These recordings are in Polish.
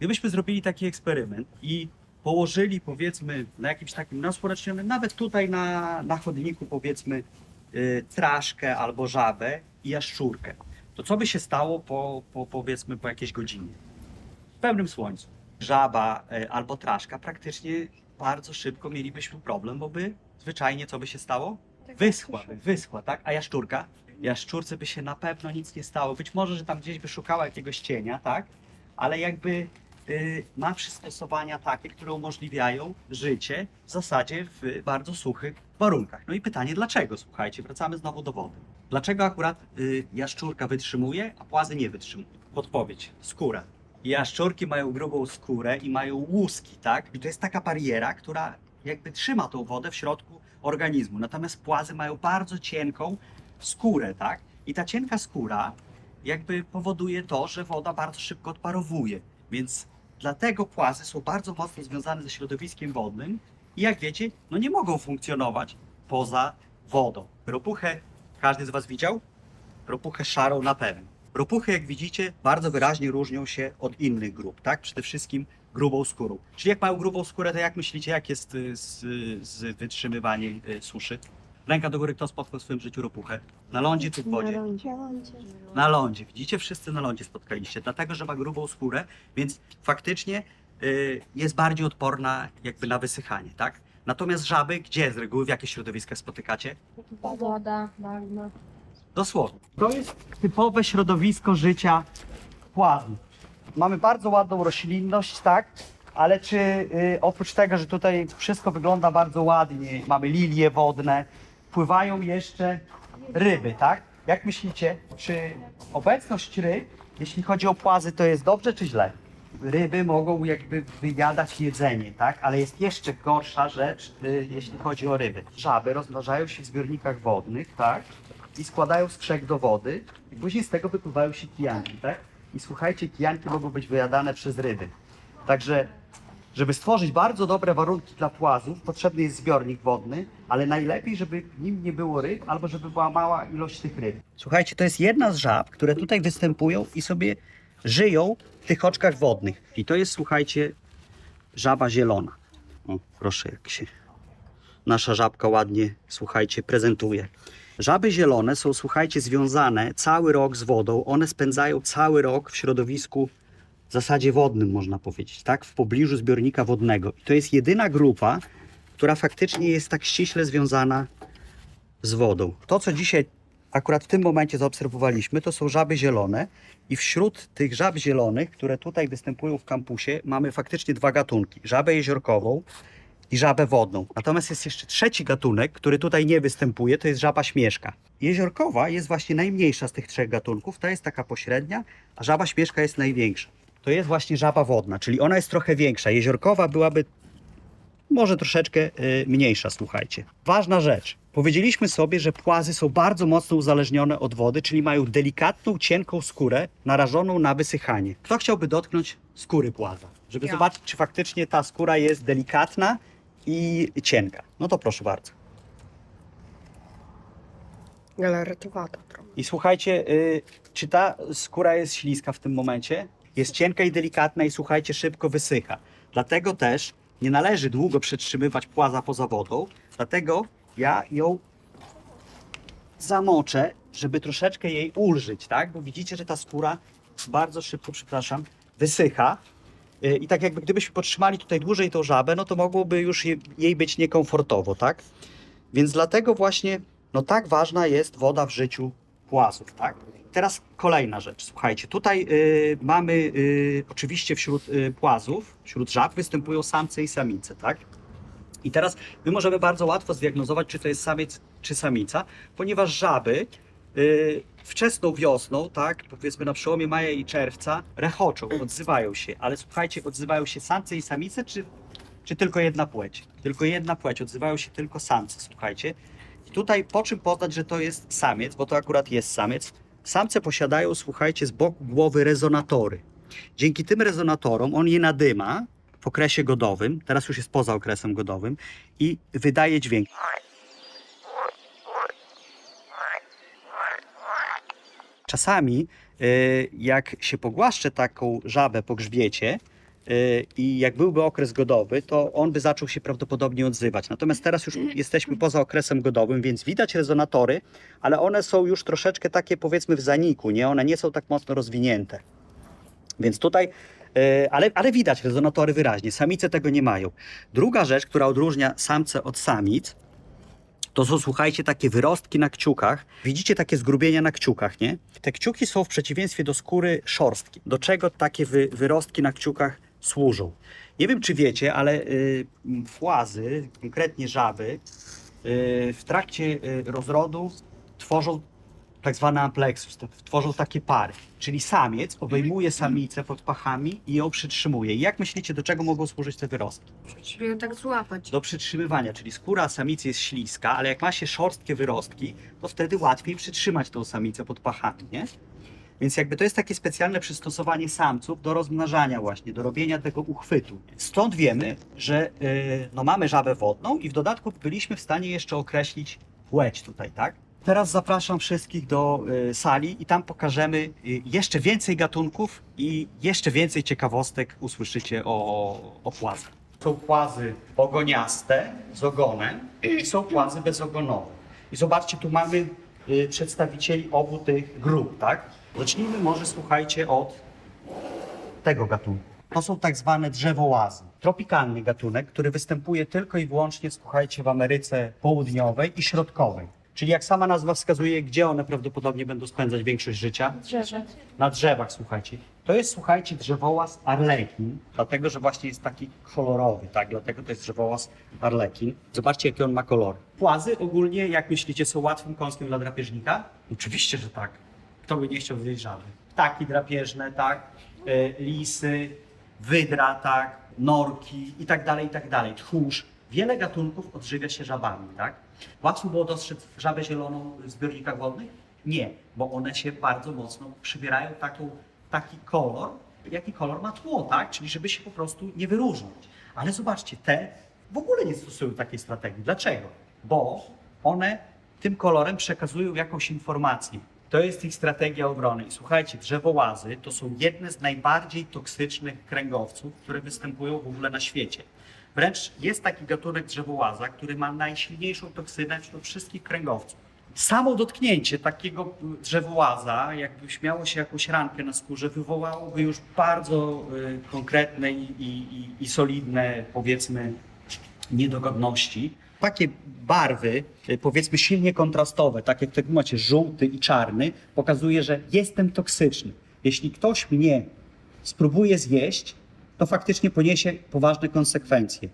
Gdybyśmy zrobili taki eksperyment i położyli powiedzmy na jakimś takim nasporecznionym, nawet tutaj na, na chodniku powiedzmy y, traszkę albo żabę i jaszczurkę, to co by się stało po, po powiedzmy po jakiejś godzinie? W pełnym słońcu. Żaba y, albo traszka praktycznie bardzo szybko mielibyśmy problem, bo by zwyczajnie co by się stało? Wyschła, by, wyschła, tak? A jaszczurka? Jaszczurce by się na pewno nic nie stało. Być może, że tam gdzieś by szukała jakiegoś cienia, tak? Ale jakby ma przystosowania takie, które umożliwiają życie w zasadzie w bardzo suchych warunkach. No i pytanie dlaczego? Słuchajcie, wracamy znowu do wody. Dlaczego akurat y, jaszczurka wytrzymuje, a płazy nie wytrzymują? Podpowiedź. Skóra. Jaszczurki mają grubą skórę i mają łuski, tak? I to jest taka bariera, która jakby trzyma tą wodę w środku organizmu. Natomiast płazy mają bardzo cienką skórę, tak? I ta cienka skóra jakby powoduje to, że woda bardzo szybko odparowuje. Więc dlatego płazy są bardzo mocno związane ze środowiskiem wodnym i jak wiecie, no nie mogą funkcjonować poza wodą. Ropuchę każdy z Was widział? Ropuchę szarą na pewno. Ropuchy, jak widzicie, bardzo wyraźnie różnią się od innych grup, tak? Przede wszystkim grubą skórą. Czyli jak mają grubą skórę, to jak myślicie, jak jest y, z, z wytrzymywaniem y, suszy? Ręka do góry, kto spotkał w swoim życiu ropuchę? Na lądzie czy w wodzie? Na lądzie. Widzicie, wszyscy na lądzie spotkaliście, dlatego że ma grubą skórę, więc faktycznie y, jest bardziej odporna jakby na wysychanie, tak? Natomiast żaby, gdzie z reguły, w jakich środowiskach spotykacie? Woda, bagno. Dosłownie. To jest typowe środowisko życia płazm. Mamy bardzo ładną roślinność, tak? Ale czy y, oprócz tego, że tutaj wszystko wygląda bardzo ładnie, mamy lilie wodne, pływają jeszcze ryby, tak? Jak myślicie, czy obecność ryb, jeśli chodzi o płazy, to jest dobrze czy źle? Ryby mogą jakby wyjadać jedzenie, tak? Ale jest jeszcze gorsza rzecz, y, jeśli chodzi o ryby. Żaby rozmnażają się w zbiornikach wodnych, tak? I składają skrzek do wody i później z tego wypływają się kijanki, tak? I słuchajcie, kijanki mogą być wyjadane przez ryby. Także żeby stworzyć bardzo dobre warunki dla płazów, potrzebny jest zbiornik wodny, ale najlepiej, żeby w nim nie było ryb, albo żeby była mała ilość tych ryb. Słuchajcie, to jest jedna z żab, które tutaj występują i sobie żyją w tych oczkach wodnych. I to jest, słuchajcie, żaba zielona. O, proszę, jak się nasza żabka ładnie, słuchajcie, prezentuje. Żaby zielone są, słuchajcie, związane cały rok z wodą. One spędzają cały rok w środowisku zasadzie wodnym, można powiedzieć, tak? W pobliżu zbiornika wodnego. I to jest jedyna grupa, która faktycznie jest tak ściśle związana z wodą. To, co dzisiaj akurat w tym momencie zaobserwowaliśmy, to są żaby zielone. I wśród tych żab zielonych, które tutaj występują w kampusie, mamy faktycznie dwa gatunki. Żabę jeziorkową i żabę wodną. Natomiast jest jeszcze trzeci gatunek, który tutaj nie występuje, to jest żaba śmieszka. Jeziorkowa jest właśnie najmniejsza z tych trzech gatunków, ta jest taka pośrednia, a żaba śmieszka jest największa. To jest właśnie żaba wodna, czyli ona jest trochę większa. Jeziorkowa byłaby może troszeczkę y, mniejsza, słuchajcie. Ważna rzecz. Powiedzieliśmy sobie, że płazy są bardzo mocno uzależnione od wody, czyli mają delikatną, cienką skórę narażoną na wysychanie. Kto chciałby dotknąć skóry płaza? Żeby Ja. zobaczyć, czy faktycznie ta skóra jest delikatna i cienka. No to proszę bardzo. Galaretowata trochę. I słuchajcie, y, czy ta skóra jest śliska w tym momencie? Jest cienka i delikatna i słuchajcie, szybko wysycha. Dlatego też nie należy długo przetrzymywać płaza poza wodą. Dlatego ja ją zamoczę, żeby troszeczkę jej ulżyć, tak? Bo widzicie, że ta skóra bardzo szybko, przepraszam, wysycha. Y, I tak jakby gdybyśmy podtrzymali tutaj dłużej tą żabę, no to mogłoby już je- jej być niekomfortowo, tak? Więc dlatego właśnie, no tak ważna jest woda w życiu płazów, tak? Teraz kolejna rzecz, słuchajcie, tutaj y, mamy y, oczywiście wśród y, płazów, wśród żab występują samce i samice, tak? I teraz my możemy bardzo łatwo zdiagnozować, czy to jest samiec, czy samica, ponieważ żaby y, wczesną wiosną, tak, powiedzmy na przełomie maja i czerwca, rechoczą, odzywają się, ale słuchajcie, odzywają się samce i samice, czy, czy tylko jedna płeć? Tylko jedna płeć, odzywają się tylko samce, słuchajcie. I tutaj po czym poznać, że to jest samiec, bo to akurat jest samiec? Samce posiadają, słuchajcie, z boku głowy rezonatory. Dzięki tym rezonatorom on je nadyma w okresie godowym, teraz już jest poza okresem godowym i wydaje dźwięk. Czasami, y, jak się pogłaszcze taką żabę po grzbiecie, i jak byłby okres godowy, to on by zaczął się prawdopodobnie odzywać. Natomiast teraz już jesteśmy poza okresem godowym, więc widać rezonatory, ale one są już troszeczkę takie powiedzmy w zaniku, nie? One nie są tak mocno rozwinięte. Więc tutaj, e, ale, ale widać rezonatory wyraźnie. Samice tego nie mają. Druga rzecz, która odróżnia samce od samic, to są, słuchajcie, takie wyrostki na kciukach. Widzicie takie zgrubienia na kciukach, nie? Te kciuki są w przeciwieństwie do skóry szorstkie. Do czego takie wy, wyrostki na kciukach służą? Nie wiem, czy wiecie, ale y, płazy, konkretnie żaby, y, w trakcie y, rozrodu tworzą tak zwany amplexus, tworzą takie pary. Czyli samiec obejmuje samicę pod pachami i ją przytrzymuje. I jak myślicie, do czego mogą służyć te wyrostki? Żeby ją tak złapać. Do przytrzymywania, czyli skóra samicy jest śliska, ale jak ma się szorstkie wyrostki, to wtedy łatwiej przytrzymać tą samicę pod pachami, nie? Więc jakby to jest takie specjalne przystosowanie samców do rozmnażania właśnie, do robienia tego uchwytu. Stąd wiemy, że yy, no mamy żabę wodną i w dodatku byliśmy w stanie jeszcze określić płeć tutaj, tak? Teraz zapraszam wszystkich do y, sali i tam pokażemy y, jeszcze więcej gatunków i jeszcze więcej ciekawostek usłyszycie o, o płazach. Są płazy ogoniaste z ogonem i są płazy bezogonowe. I zobaczcie, tu mamy y, przedstawicieli obu tych grup, tak? Zacznijmy może, słuchajcie, od tego gatunku. To są tak zwane drzewołazy. Tropikalny gatunek, który występuje tylko i wyłącznie, słuchajcie, w Ameryce Południowej i Środkowej. Czyli jak sama nazwa wskazuje, gdzie one prawdopodobnie będą spędzać większość życia? Drzewo. Na drzewach, słuchajcie. To jest, słuchajcie, drzewołaz arlekin, dlatego, że właśnie jest taki kolorowy, tak? Dlatego to jest drzewołaz arlekin. Zobaczcie, jakie on ma kolor. Płazy ogólnie, jak myślicie, są łatwym kąskiem dla drapieżnika? Oczywiście, że tak. Kto by nie chciał zjeść żaby? Ptaki drapieżne, tak? E, lisy, wydra, tak? Norki i tak dalej, i tak dalej. Tchórz. Wiele gatunków odżywia się żabami, tak? Łatwo było dostrzec żabę zieloną w zbiornikach wodnych? Nie, bo one się bardzo mocno przybierają taką, taki kolor, jaki kolor ma tło, tak? Czyli żeby się po prostu nie wyróżnić. Ale zobaczcie, te w ogóle nie stosują takiej strategii. Dlaczego? Bo one tym kolorem przekazują jakąś informację. To jest ich strategia obrony. I słuchajcie, drzewołazy to są jedne z najbardziej toksycznych kręgowców, które występują w ogóle na świecie. Wręcz jest taki gatunek drzewołaza, który ma najsilniejszą toksynę wśród wszystkich kręgowców. Samo dotknięcie takiego drzewołaza, jakbyś miało się jakąś rankę na skórze, wywołałoby już bardzo y, konkretne i, i, i solidne, powiedzmy, niedogodności. Takie barwy, y, powiedzmy silnie kontrastowe, tak jak macie żółty i czarny, pokazuje, że jestem toksyczny. Jeśli ktoś mnie spróbuje zjeść, to faktycznie poniesie poważne konsekwencje.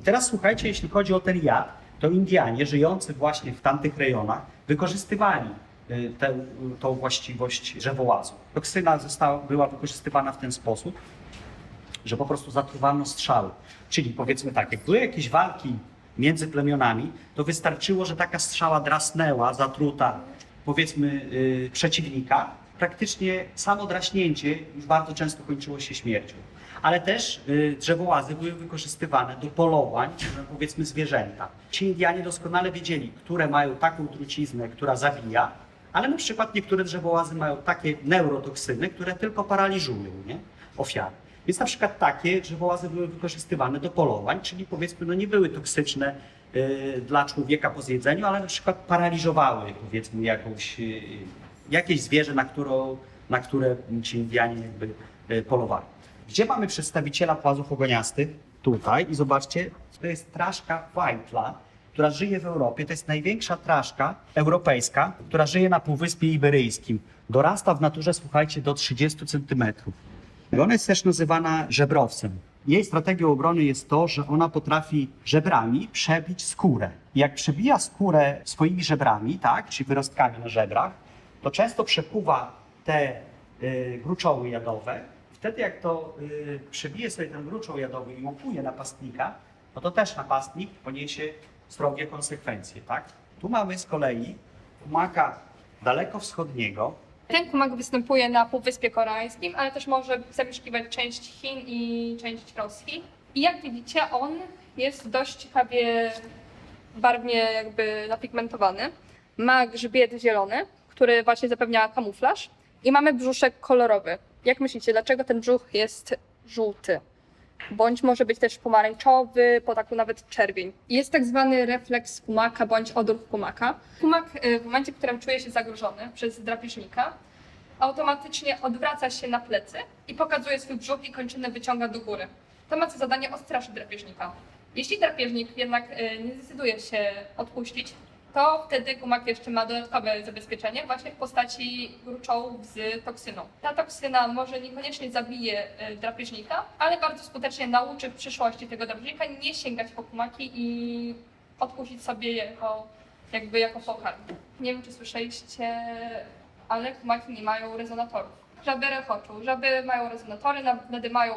I teraz słuchajcie, jeśli chodzi o ten jad, to Indianie żyjący właśnie w tamtych rejonach wykorzystywali y, tę, tą właściwość drzewołazu. Toksyna została, była wykorzystywana w ten sposób, że po prostu zatruwano strzały. Czyli powiedzmy tak, jak były jakieś walki między plemionami, to wystarczyło, że taka strzała drasnęła, zatruta powiedzmy yy, przeciwnika. Praktycznie samo draśnięcie już bardzo często kończyło się śmiercią. Ale też yy, drzewołazy były wykorzystywane do polowań, na, powiedzmy zwierzęta. Ci Indianie doskonale wiedzieli, które mają taką truciznę, która zabija, ale na przykład niektóre drzewołazy mają takie neurotoksyny, które tylko paraliżują nie? ofiary. Więc na przykład takie drzewołazy były wykorzystywane do polowań, czyli powiedzmy no nie były toksyczne y, dla człowieka po zjedzeniu, ale na przykład paraliżowały powiedzmy jakąś, y, jakieś zwierzę, na, którą, na które ci Indianie jakby y, polowali. Gdzie mamy przedstawiciela płazów ogoniastych? Tutaj i zobaczcie, to jest traszka Wajtla, która żyje w Europie. To jest największa traszka europejska, która żyje na Półwyspie Iberyjskim. Dorasta w naturze, słuchajcie, do 30 centymetrów. Ona jest też nazywana żebrowcem. Jej strategią obrony jest to, że ona potrafi żebrami przebić skórę. I jak przebija skórę swoimi żebrami, tak, czyli wyrostkami na żebrach, to często przekuwa te y, gruczoły jadowe. Wtedy jak to y, przebije sobie ten gruczoł jadowy i łupuje napastnika, no to też napastnik poniesie srogie konsekwencje, tak? Tu mamy z kolei maka dalekowschodniego, Ten kumak występuje na Półwyspie Koreańskim, ale też może zamieszkiwać część Chin i część Rosji. I jak widzicie, on jest dość ciekawie barwnie jakby napigmentowany. Ma grzbiet zielony, który właśnie zapewnia kamuflaż i mamy brzuszek kolorowy. Jak myślicie, dlaczego ten brzuch jest żółty? Bądź może być też pomarańczowy, po taku nawet czerwień. Jest tak zwany refleks kumaka bądź odruch kumaka. Kumak y, w momencie, w którym czuje się zagrożony przez drapieżnika, automatycznie odwraca się na plecy i pokazuje swój brzuch i kończynę wyciąga do góry. To ma za zadanie odstraszyć drapieżnika. Jeśli drapieżnik jednak y, nie zdecyduje się odpuścić, to wtedy kumak jeszcze ma dodatkowe zabezpieczenie właśnie w postaci gruczołów z toksyną. Ta toksyna może niekoniecznie zabije y, drapieżnika, ale bardzo skutecznie nauczy w przyszłości tego drapieżnika nie sięgać po kumaki i odpuścić sobie jako, jakby jako pokarm. Nie wiem, czy słyszeliście, ale kumaki nie mają rezonatorów. Żaby rechoczą, żaby mają rezonatory, nad- nadymają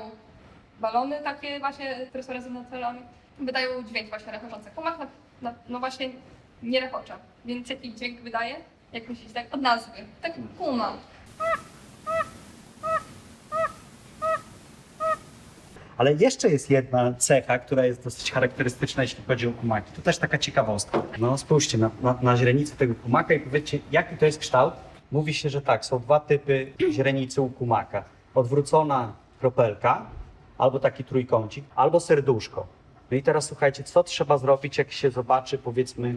balony takie właśnie, które są rezonatorami. Wydają dźwięk właśnie rechoczący. Kumak na, na, no właśnie nie rechocze. Więc jaki dźwięk wydaje? Jak myślicie, tak od nazwy. Tak kuma. Ale jeszcze jest jedna cecha, która jest dosyć charakterystyczna, jeśli chodzi o kumaki. To też taka ciekawostka. No spójrzcie na, na, na źrenicę tego kumaka i powiedzcie, jaki to jest kształt. Mówi się, że tak, są dwa typy źrenicy u kumaka. Odwrócona kropelka, albo taki trójkącik, albo serduszko. No i teraz słuchajcie, co trzeba zrobić, jak się zobaczy, powiedzmy,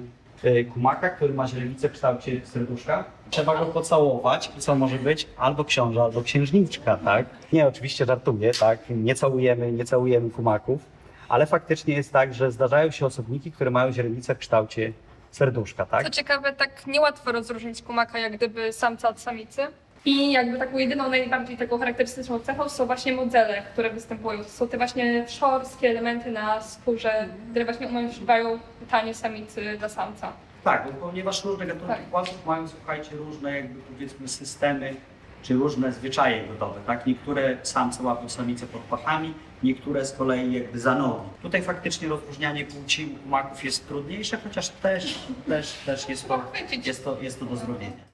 kumaka, który ma źrenicę w kształcie serduszka? Trzeba go pocałować co może być? Albo książę, albo księżniczka, tak? Nie, oczywiście żartuję, tak? Nie całujemy, nie całujemy kumaków, ale faktycznie jest tak, że zdarzają się osobniki, które mają źrenicę w kształcie serduszka, tak? Co ciekawe, tak niełatwo rozróżnić kumaka jak gdyby samca od samicy. I jakby taką jedyną, najbardziej taką charakterystyczną cechą są właśnie modele, które występują. To są te właśnie szorskie elementy na skórze, które właśnie umożliwiają pytanie samicy dla samca. Tak, bo ponieważ różne gatunki Tak. płazów mają, słuchajcie, różne jakby powiedzmy systemy, czy różne zwyczaje godowe, tak? Niektóre samce łapią samice pod pachami, niektóre z kolei jakby za nogi. Tutaj faktycznie rozróżnianie płci u kumaków jest trudniejsze, chociaż też, też, też jest, to, Chwycić. jest, to, jest to do zrobienia.